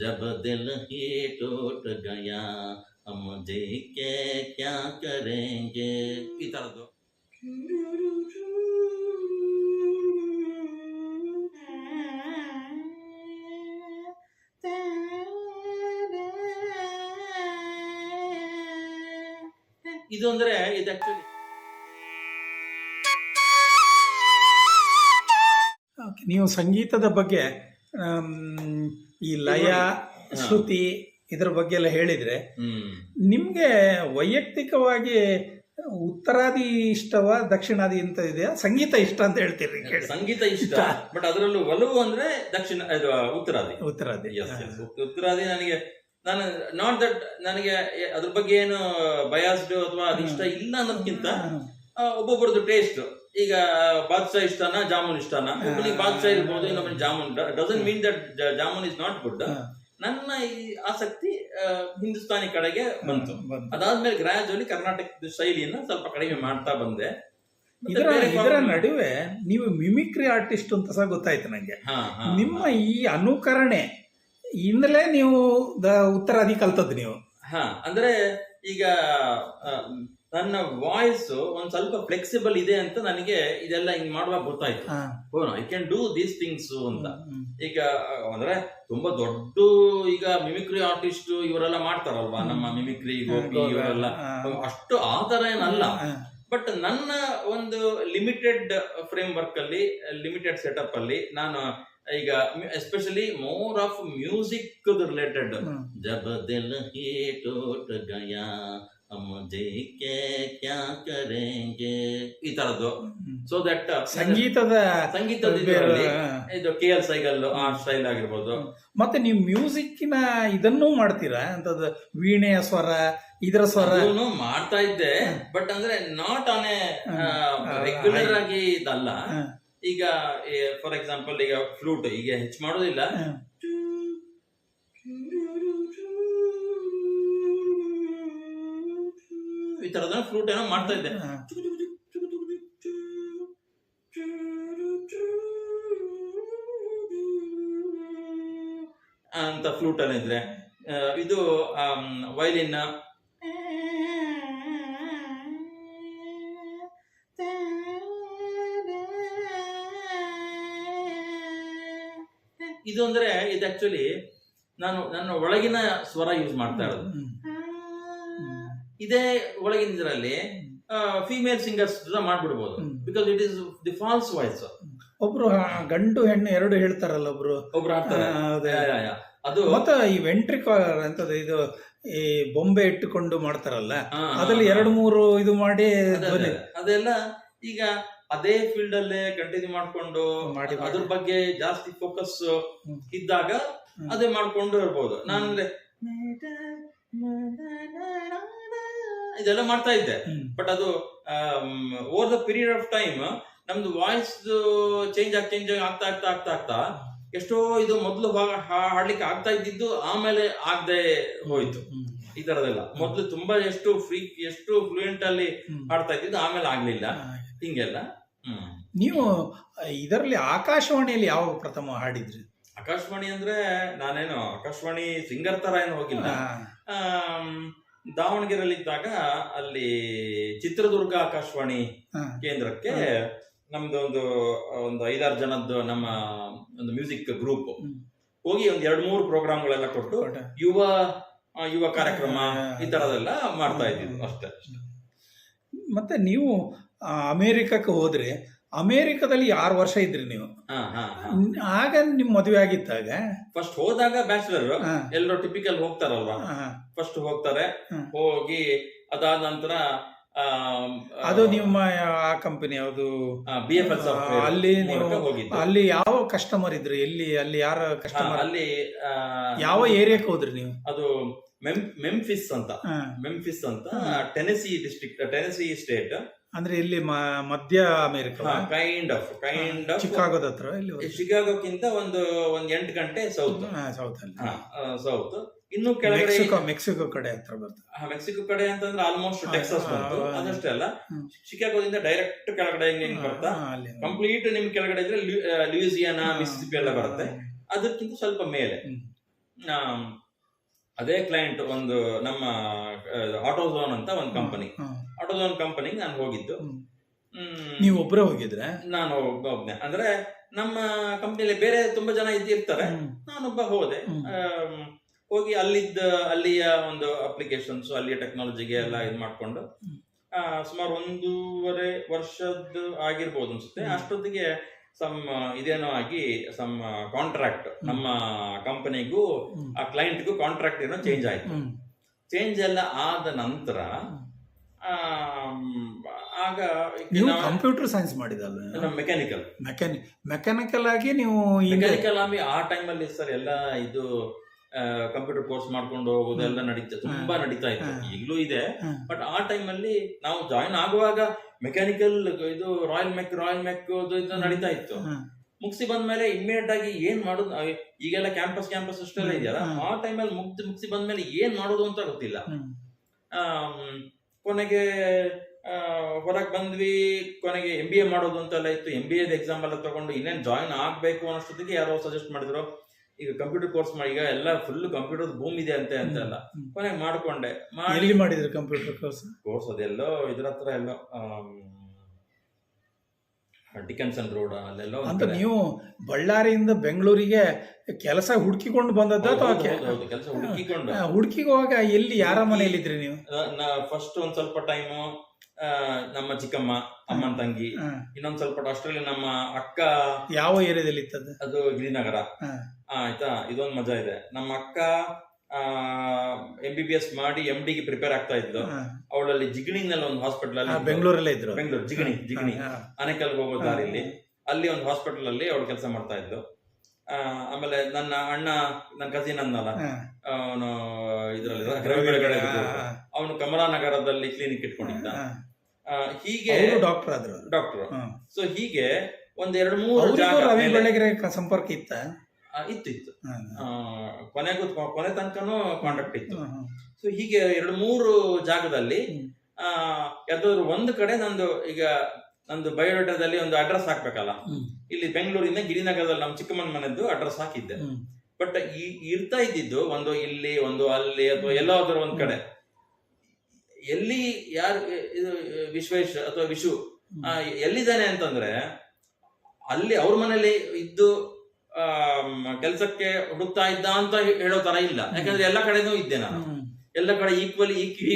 जब दिल ही टूट गया हम जी के क्या करेंगे ಈ ತರದ್ದು ಇದು ಅಂದ್ರೆ ಇದು ಆಕ್ಚುಲಿ ಓಕೆ, ನೀವು ಸಂಗೀತದ ಬಗ್ಗೆ ಆಮ್, ಈ ಲಯ ಶ್ರುತಿ ಇದರ ಬಗ್ಗೆ ಎಲ್ಲ ಹೇಳಿದ್ರೆ ನಿಮ್ಗೆ ವೈಯಕ್ತಿಕವಾಗಿ ಉತ್ತರಾದಿ ಇಷ್ಟವ ದಕ್ಷಿಣಾದಿ ಅಂತ ಇದೆಯಾ? ಸಂಗೀತ ಇಷ್ಟ ಅಂತ ಹೇಳ್ತೀರಿ ಸಂಗೀತ ಇಷ್ಟ. ಬಟ್ ಅದರಲ್ಲೂ ಒಲವು ಅಂದ್ರೆ ದಕ್ಷಿಣ ಉತ್ತರಾದಿ. ಉತ್ತರಾದಿ. ಉತ್ತರಾದಿ ನನಗೆ ನಾನು ನಾಟ್ ದಟ್ ನನಗೆ ಅದ್ರ ಬಗ್ಗೆ ಏನು ಬಯಾಸ್ಡ್ ಅಥವಾ ಅದಿಷ್ಟ ಇಲ್ಲ ಅನ್ನೋದಕ್ಕಿಂತ ಒಬ್ಬೊಬ್ಬರದ್ದು ಟೇಸ್ಟ್ ಈಗ ಬಾದ್ಶಾ ಇಷ್ಟನಾ ಜಾಮೂನ್ ಇಷ್ಟನಾ? ಒಬ್ಬನಿಗೆ ಬಾದ್ಶಾ ಇರ್ಬೋದು ಇನ್ನೊಬ್ಬನಿಗೆ jamun doesn't mean that jamun is not good ನನ್ನ ಈ ಆಸಕ್ತಿ ಹಿಂದೂಸ್ತಾನಿ ಕಡೆಗೆ ಬಂತು. ಅದಾದ್ಮೇಲೆ ಗ್ರಾಜುವಲಿ ಕರ್ನಾಟಕದ ಶೈಲಿಯನ್ನ ಸ್ವಲ್ಪ ಕಡಿಮೆ ಮಾಡ್ತಾ ಬಂದೆ. ಇದರ ಇದರ ನಡುವೆ ನೀವು ಮಿಮಿಕ್ರಿ ಆರ್ಟಿಸ್ಟ್ ಅಂತ ಸಹ ಗೊತ್ತಾಯ್ತು ನಂಗೆ. ಹಾ, ಹಾ, ನಿಮ್ಮ ಈ ಅನುಕರಣೆ ಇಂದಲೇ ನೀವು ಉತ್ತರಾದಿ ಕಲ್ತದ್ದು ನೀವು. ಹಾ ಅಂದ್ರೆ ಈಗ ನನ್ನ ವಾಯ್ಸ್ ಒಂದ್ ಸ್ವಲ್ಪ ಫ್ಲೆಕ್ಸಿಬಲ್ ಇದೆ ಅಂತ ನನಗೆ ಇದೆಲ್ಲ ಹಿಂಗ್ ಮಾಡುವಾಗ ಗೊತ್ತಾಯ್ತು. ಓ I can do these things ಅಂತ. ಈಗ ಅಂದ್ರೆ ತುಂಬಾ ದೊಡ್ಡ ಈಗ ಮಿಮಿಕ್ರಿ ಆರ್ಟಿಸ್ಟ್ ಇವರೆಲ್ಲ ಮಾಡ್ತಾರಲ್ವಾ? ನಮ್ಮ ಮಿಮಿಕ್ರಿ ಗೋಪಿ ಇವರೆಲ್ಲ. ಅಷ್ಟು ಆ ಏನಲ್ಲ. ಬಟ್ ನನ್ನ ಒಂದು ಲಿಮಿಟೆಡ್ ಫ್ರೇಮ್ ವರ್ಕ್ ಅಲ್ಲಿ ಲಿಮಿಟೆಡ್ ಸೆಟಪ್ ಅಲ್ಲಿ ನಾನು ಈಗ especially more of music related ಜಬ ದಿಲ್ ಹೇ ಟೋಟ ಗಯಾ ಈ ತರದ್ದು. ಸೊ ದಟ್ uh, ಸಂಗೀತದ ಸಂಗೀತದ ಇದು ಕೆ ಎಲ್ ಸೈಗಲ್ ಆ ಸ್ಟೈಲ್ ಆಗಿರ್ಬೋದು. ಮತ್ತೆ ನೀವು ಮ್ಯೂಸಿಕ್ಕಿನ ಇದನ್ನು ಮಾಡ್ತೀರಾ? ಅಂತದ್ದು ವೀಣೆಯ ಸ್ವರ ಇದರ ಸ್ವರ. ಮಾಡ್ತಾ ಇದ್ದೆ ಬಟ್ ಅಂದ್ರೆ ನಾಟ್ ಆನ್ ಎ ರೆಗ್ಯುಲರ್ ಆಗಿ ಇದಲ್ಲ. ಈಗ ಫಾರ್ ಎಕ್ಸಾಂಪಲ್ ಈಗ ಫ್ಲೂಟ್ ಈಗ ಹೆಚ್ಚು ಮಾಡೋದಿಲ್ಲ. ಈ ತರದ ಫ್ಲೂಟ್ ಏನೋ ಮಾಡ್ತಾ ಇದ್ದೆ. ಅಂತ ಫ್ಲೂಟ್ ಅಲ್ಲಿ ಇದ್ರೆ ಇದು ವೈಲಿನ್ ಇದು ಅಂದ್ರೆ ಇದು ಆಕ್ಚುಲಿ ನಾನು ನನ್ನ ಒಳಗಿನ ಸ್ವರ ಯೂಸ್ ಮಾಡ್ತಾ ಇರೋದು. ಇದೇ ಒಳಗಿನ ಇದರಲ್ಲಿ female singers ಮಾಡ್ಬಿಡ್ಬೋದು. Because it is the false voice ಒಬ್ರು ಗಂಡು ಹೆಣ್ಣು ಎರಡು ಹೇಳ್ತಾರಲ್ಲ ಒಬ್ರು. ಒಬ್ರು. ಅದು. ಮತ್ತೆ ಈ ವೆಂಟ್ರಿಕಾಲರ್ ಅಂತದ್ದು ಇದು ಈ ಬೊಂಬೆ ಇಟ್ಟುಕೊಂಡು ಮಾಡ್ತಾರಲ್ಲ ಅದ್ರಲ್ಲಿ ಎರಡು ಮೂರು ಇದು ಮಾಡಿ ಅದೆಲ್ಲ ಈಗ ಅದೇ ಫೀಲ್ಡ್ ಅಲ್ಲೇ ಕಂಟಿನ್ಯೂ ಮಾಡ್ಕೊಂಡು ಮಾಡಿ ಮಾಡಿ. ಅದ್ರ ಬಗ್ಗೆ ಜಾಸ್ತಿ ಫೋಕಸ್ ಇದ್ದಾಗ ಅದೇ ಮಾಡ್ಕೊಂಡು ಇರ್ಬೋದು. ನಾನಂದ್ರೆ ಇದೆಲ್ಲ ಮಾಡ್ತಾ ಇದ್ದೆ. ಬಟ್ ಅದು over the period of time ನಮ್ದು ವಾಯ್ಸ್ ಚೇಂಜ್ ಆಗಿ ಚೇಂಜ್ ಆಗ್ತಾ ಆಗ್ತಾ ಆಗ್ತಾ ಆಗ್ತಾ ಎಷ್ಟೋ ಇದು ಮೊದಲು ಹಾಡ್ಲಿಕ್ಕೆ ಆಗ್ತಾ ಇದ್ದಿದ್ದು ಆಮೇಲೆ ಆಗದೆ ಹೋಯ್ತು. ಈ ತರದೆಲ್ಲ. ಮೊದಲು ತುಂಬಾ ಎಷ್ಟು ಫ್ರೀ ಎಷ್ಟು ಫ್ಲೂಯೆಂಟ್ ಅಲ್ಲಿ. ಹಾಡ್ತಾ ಇದ್ದಿದ್ದು ಆಮೇಲೆ ಆಗ್ಲಿಲ್ಲ. ಹಿಂಗೆಲ್ಲ. ಹ್ಮ್. ನೀವು ಇದರಲ್ಲಿ ಆಕಾಶವಾಣಿಯಲ್ಲಿ ಯಾವ ಪ್ರಥಮ ಹಾಡಿದ್ರಿ? ಆಕಾಶವಾಣಿ ಅಂದ್ರೆ ನಾನೇನು ಆಕಾಶವಾಣಿ ಸಿಂಗರ್ ತರ ಏನು ಹೋಗಿಲ್ಲ. ಆ, ಆಮ್, ದಾವಣಗೆರೆಯಲ್ಲಿ ಇದ್ದಾಗ ಅಲ್ಲಿ ಚಿತ್ರದುರ್ಗ ಆಕಾಶವಾಣಿ ಕೇಂದ್ರಕ್ಕೆ ನಮ್ದು ಒಂದು ಒಂದು ಐದಾರು ಜನದ್ದು ನಮ್ಮ ಒಂದು ಮ್ಯೂಸಿಕ್ ಗ್ರೂಪ್. ಹೋಗಿ ಒಂದ್ ಎರಡ್ ಮೂರು ಪ್ರೋಗ್ರಾಮ್ಗಳೆಲ್ಲ ಕೊಟ್ಟು ಯುವ ಯುವ ಕಾರ್ಯಕ್ರಮ ಈ ತರದೆಲ್ಲ ಮಾಡ್ತಾ ಇದ್ದೀವಿ ಅಷ್ಟೇ ಮತ್ತೆ ನೀವು ಅಮೇರಿಕಕ್ಕೆ ಹೋದ್ರೆ ಅಮೇರಿಕದಲ್ಲಿ ಆರು ವರ್ಷ ಇದ್ರಿ ನೀವು. ಆಗ ನಿಮ್ ಮದುವೆ ಆಗಿತ್ತಾಗ ಫಸ್ಟ್ ಹೋದಾಗ ಬ್ಯಾಚುಲರ್ ಎಲ್ಲರೂ ಟಿಪಿಕಲ್ ಹೋಗ್ತಾರಲ್ವಾ? ಫಸ್ಟ್ ಹೋಗ್ತಾರೆ ಹೋಗಿ ಅದಾದ ನಂತರ ಅದು ನಿಮ್ಮ ಆ ಕಂಪನಿ ಯಾವುದು? ಬಿ ಎಫ್ ಎಲ್ ಅಲ್ಲಿ ನೀವು ಅಲ್ಲಿ ಯಾವ ಕಸ್ಟಮರ್ ಇದ್ರಿ? ಎಲ್ಲಿ ಅಲ್ಲಿ ಯಾರ ಕಸ್ಟಮರ್ ಅಲ್ಲಿ ಯಾವ ಏರಿಯಾಕ್ ಹೋದ್ರಿ ನೀವು? ಅದು ಮೆಂಫಿಸ್ ಅಂತ. ಮೆಂಫಿಸ್ ಅಂತ. ಟೆನೆಸಿ ಡಿಸ್ಟ್ರಿಕ್ಟ್ ಟೆನೆಸಿ ಸ್ಟೇಟ್ ಅಂದ್ರೆ ಇಲ್ಲಿ ಮ- ಮಧ್ಯ America kind of kind of ಚಿಕಾಗೋದ ಹತ್ರ ಇಲ್ಲಿ. ಶಿಕಾಗೋಕ್ಕಿಂತ ಒಂದು ಒಂದ್ ಎಂಟು ಗಂಟೆ ಸೌತ್ ಸೌತ್ ಅಲ್ಲಿ ಸೌತ್ ಇನ್ನು ಕೆಳಗಡೆ ಮೆಕ್ಸಿಕೋ ಮೆಕ್ಸಿಕೋ ಕಡೆ ಹತ್ರ ಬರ್ತದೆ ಆ, ಮೆಕ್ಸಿಕೋ ಕಡೆ ಅಂತಂದ್ರೆ ಆಲ್ಮೋಸ್ಟ್ ಟೆಕ್ಸಸ್ ಟೆಕ್ಸಾಸ್ ಹಾ, ಬಂತು ಹಾ. ಅದಷ್ಟೇ ಅಲ್ಲ ಹ್ಮ್. ಶಿಕಾಗೋದಿಂದ ಡೈರೆಕ್ಟ್ ಕೆಳಗಡೆ ಹಿಂಗೆ ಹಿಂಗ್ ಬರ್ತಾ ಆ, ಅಲ್ಲಿ ಕಂಪ್ಲೀಟ್ ನಿಮ್ ಕೆಳಗಡೆ ಇದ್ರೆ ಲ್ಯೂಸಿಯಾನಾ ಹಾ. ಮಿಸಿಸಿಪಿ ಎಲ್ಲ ಬರುತ್ತೆ ಅದಕ್ಕಿಂತ ಸ್ವಲ್ಪ ಮೇಲೆ ಹ್ಮ್. ಆಮ್, ಅದೇ ಕ್ಲೈಂಟ್ ಒಂದು ನಮ್ಮ ಆಟೋಝೋನ್ ಅಂತ ಒಂದು ಕಂಪನಿ ಹ್ಮ್. ಆಟೋಝೋನ್ ಕಂಪನಿಗೆ ನಾನು ಹೋಗಿದ್ದು. ನೀವು ಒಬ್ಬರೇ ಹೋಗಿದ್ರೆ? ನಾನು ಒಬ್ಬನೇ ಅಂದ್ರೆ ನಮ್ಮ ಕಂಪ್ನಿಲಿ ಬೇರೆ ತುಂಬಾ ಜನ ಇದ್ದಿರ್ತಾರೆ. ನಾನೊಬ್ಬ ಹೋದೆ. ಹೋಗಿ ಅಲ್ಲಿದ್ದ ಅಲ್ಲಿಯ ಒಂದು ಅಪ್ಲಿಕೇಶನ್ಸ್ ಅಲ್ಲಿಯ ಟೆಕ್ನಾಲಜಿಗೆ ಎಲ್ಲ ಇದು ಮಾಡ್ಕೊಂಡು ಸುಮಾರು ಒಂದೂವರೆ ವರ್ಷದ ಆಗಿರ್ಬೋದು ಅನ್ಸುತ್ತೆ. ಅಷ್ಟೊತ್ತಿಗೆ ಸಮ್ ಇದೇನೋ ಆಗಿ ಸಮ್ ಕಾಂಟ್ರಾಕ್ಟ್ ನಮ್ಮ ಕಂಪನಿಗೂ ಆ ಕ್ಲೈಂಟ್ಗೂ ಕಾಂಟ್ರಾಕ್ಟ್ ಏನೋ ಚೇಂಜ್ ಆಯ್ತು. ಚೇಂಜ್ ಎಲ್ಲ ಆದ ನಂತರ ನೀವು ಕಂಪ್ಯೂಟರ್ ಸೈನ್ಸ್ ಮಾಡಿದಲ್ಲ? ಮೆಕ್ಯಾನಿಕಲ್ ಮೆಕ್ಯಾನಿಕ್ ಮೆಕ್ಯಾನಿಕಲ್ ಆಗಿ ನೀವು ಮೆಕ್ಯಾನಿಕಲ್ ಆಗಿ ಆ ಟೈಮಲ್ಲಿ ಸರ್ ಎಲ್ಲ ಇದು ಕಂಪ್ಯೂಟರ್ ಕೋರ್ಸ್ ಮಾಡ್ಕೊಂಡು ಹೋಗೋದು ಎಲ್ಲ ನಡೀತಾ ತುಂಬಾ ನಡೀತಾ ಇತ್ತು. ಈಗಲೂ ಇದೆ. ಬಟ್ ಆ ಟೈಮಲ್ಲಿ ನಾವು ಜಾಯಿನ್ ಆಗುವಾಗ ಮೆಕ್ಯಾನಿಕಲ್ ಇದು ರಾಯಲ್ ಮೆಕ್ ರಾಯಲ್ ಮೆಕ್ ಇದು ನಡೀತಾ ಇತ್ತು. ಮುಗಿಸಿ ಬಂದ್ಮೇಲೆ ಇಮ್ಮಿಡಿಯೇಟ್ ಆಗಿ ಏನ್ ಮಾಡೋದು ಈಗೆಲ್ಲ ಕ್ಯಾಂಪಸ್ ಕ್ಯಾಂಪಸ್ ಅಷ್ಟೆಲ್ಲ ಇದೆಯಲ್ಲ? ಆ ಆ ಟೈಮಲ್ಲಿ ಮುಗ್ದು ಮುಗಿಸಿ ಬಂದ್ಮೇಲೆ ಏನ್ ಮಾಡೋದು ಅಂತ ಗೊತ್ತಿಲ್ಲ. ಕೊನೆಗೆ ಹೊರಗೆ ಬಂದ್ವಿ ಕೊನೆಗೆ ಎಂ ಬಿ ಎ ಮಾಡೋದು ಅಂತೆಲ್ಲ ಇತ್ತು. ಎಂ ಬಿ ಎದ ಎಕ್ಸಾಮ್ ಎಲ್ಲ ತಗೊಂಡು ಇನ್ನೇನು ಜಾಯಿನ್ ಆಗ್ಬೇಕು ಅನ್ನೋಷ್ಟೊತ್ತಿಗೆ ಯಾರೋ ಸಜೆಸ್ಟ್ ಮಾಡಿದ್ರು. ಈಗ ಕಂಪ್ಯೂಟರ್ ಕೋರ್ಸ್ ಮಾಡಿ ಈಗ ಎಲ್ಲ ಫುಲ್ ಕಂಪ್ಯೂಟರ್ ಭೂಮಿ ಇದೆ ಅಂತೆ ಅಂತೆಲ್ಲ. ಕೊನೆಗೆ ಮಾಡ್ಕೊಂಡೆ. ಮಾಡಿ ಎಲ್ಲಿ ಮಾಡಿದ್ರು ಕಂಪ್ಯೂಟರ್ ಕೋರ್ಸ್ ಕೋರ್ಸ್ ಅದೆಲ್ಲೋ ಇದ್ರ ಹತ್ರ ಎಲ್ಲೋ ಡಿಕನ್ಸನ್ ರೋಡ್ ಅಲ್ಲೆಲ್ಲ ಅಂತ ನೀವು ಬಳ್ಳಾರಿಯಿಂದ ಬೆಂಗಳೂರಿಗೆ ಕೆಲಸ ಹುಡುಕಿಕೊಂಡು ಬಂದದ್ದ ಅಥವಾ ಕೆಲಸ ಹುಡುಕಿಕೊಂಡು. ಹೋಗ ಎಲ್ಲಿ ಯಾರ ಮನೆಯಲ್ಲಿದ್ರಿ ನೀವು? ಫಸ್ಟ್ ಒಂದ್ ಸ್ವಲ್ಪ ಟೈಮು ನಮ್ಮ ಚಿಕ್ಕಮ್ಮ ಅಮ್ಮನ ತಂಗಿ. ಇನ್ನೊಂದ್ ಸ್ವಲ್ಪ ಅಷ್ಟರಲ್ಲಿ ನಮ್ಮ ಅಕ್ಕ ಯಾವ ಏರಿಯಾದಲ್ಲಿ ಇತ್ತದು ಅದು ಗಿರಿನಗರ. ಆಯ್ತಾ? ಇದೊಂದು ಮಜಾ ಇದೆ. ನಮ್ಮ ಅಕ್ಕ ಎಂ ಬಿ ಬಿ ಎಸ್ ಮಾಡಿ ಎಂ ಡಿಗೆ ಪ್ರಿಪೇರ್ ಆಗ್ತಾ ಇದ್ಲು. ಹ. ಅವಳಲ್ಲಿ ಜಿಗಣಿನಲ್ಲಿ ಒಂದು ಹಾಸ್ಪಿಟಲ್ ಅಲ್ಲಿ ಬೆಂಗಳೂರಲ್ಲೇ ಇದ್ರು. ಬೆಂಗಳೂರು ಜಿಗಣಿ ಜಿಗಣಿ. ಅನೇಕಲ್ಗೆ. ಆನೆಕಲ್ಗೆ ಹೋಗೋ. ದಾರಿಲಿ. ಅಲ್ಲಿ ಒಂದು ಹಾಸ್ಪಿಟಲ್ ಅಲ್ಲಿ ಅವಳು ಕೆಲಸ ಮಾಡ್ತಾ ಇದ್ದು ಆ, ಆಮೇಲೆ ನನ್ನ ಅಣ್ಣ ನನ್ನ ಕಸಿನ್ ಅಂದಲ್ಲ ಅವನು ಇದರಲ್ಲಿ ಅವನು ಕಮಲಾನಗರದಲ್ಲಿ ಕ್ಲಿನಿಕ್ ಇಟ್ಕೊಂಡಿದ್ದ. ಹೀಗೆ ಡಾಕ್ಟರ್ ಆದ್ರು ಡಾಕ್ಟರ್. ಸೊ ಹೀಗೆ ಒಂದ್ ಎರಡು ಮೂರು ರವಿ ಬೆಳಗೆರೆ ಸಂಪರ್ಕ ಇತ್ತ? ಇತ್ತು ಇತ್ತು. ಕೊನೆಗೂ ಕೊನೆ ತನಕನೂ ಕಾಂಟ್ಯಾಕ್ಟ್ ಇತ್ತು. ಸೊ ಹೀಗೆ ಎರಡು ಮೂರು ಜಾಗದಲ್ಲಿ ಯಾವ್ದಾದ್ರು ಒಂದು ಕಡೆ ನಂದು ಈಗ ನಂದು ಬಯೋಡೇಟಾದಲ್ಲಿ ಒಂದು ಅಡ್ರೆಸ್ ಹಾಕ್ಬೇಕಲ್ಲ. ಇಲ್ಲಿ ಬೆಂಗಳೂರಿಂದ ಗಿರಿನಗರದಲ್ಲಿ ನಮ್ಮ ಚಿಕ್ಕಮ್ಮನ ಮನೆದ್ದು ಅಡ್ರೆಸ್ ಹಾಕಿದ್ದೆ ಬಟ್ ಈ ಇರ್ತಾ ಇದ್ದಿದ್ದು ಒಂದು ಇಲ್ಲಿ ಒಂದು ಅಲ್ಲಿ ಅಥವಾ ಎಲ್ಲಾದ್ರೂ ಒಂದ್ ಕಡೆ. ಎಲ್ಲಿ ಯಾರು ಇದು ವಿಶ್ವೇಶ್ ಅಥವಾ ವಿಶು ಆ, ಎಲ್ಲಿದ್ದಾನೆ ಅಂತಂದ್ರೆ ಅಲ್ಲಿ ಅವ್ರ ಮನೆಯಲ್ಲಿ ಇದ್ದು ಕೆಲಸಕ್ಕೆ ಹುಡುಕ್ತಾ ಇದ್ದ ಅಂತ ಹೇಳೋ ತರ ಇಲ್ಲ. ಯಾಕಂದ್ರೆ ಎಲ್ಲಾ ಕಡೆನೂ ಇದ್ದೆ ನಾನು. ಎಲ್ಲ ಕಡೆ ಈಕ್ವಲಿ ಈಕ್ವಿ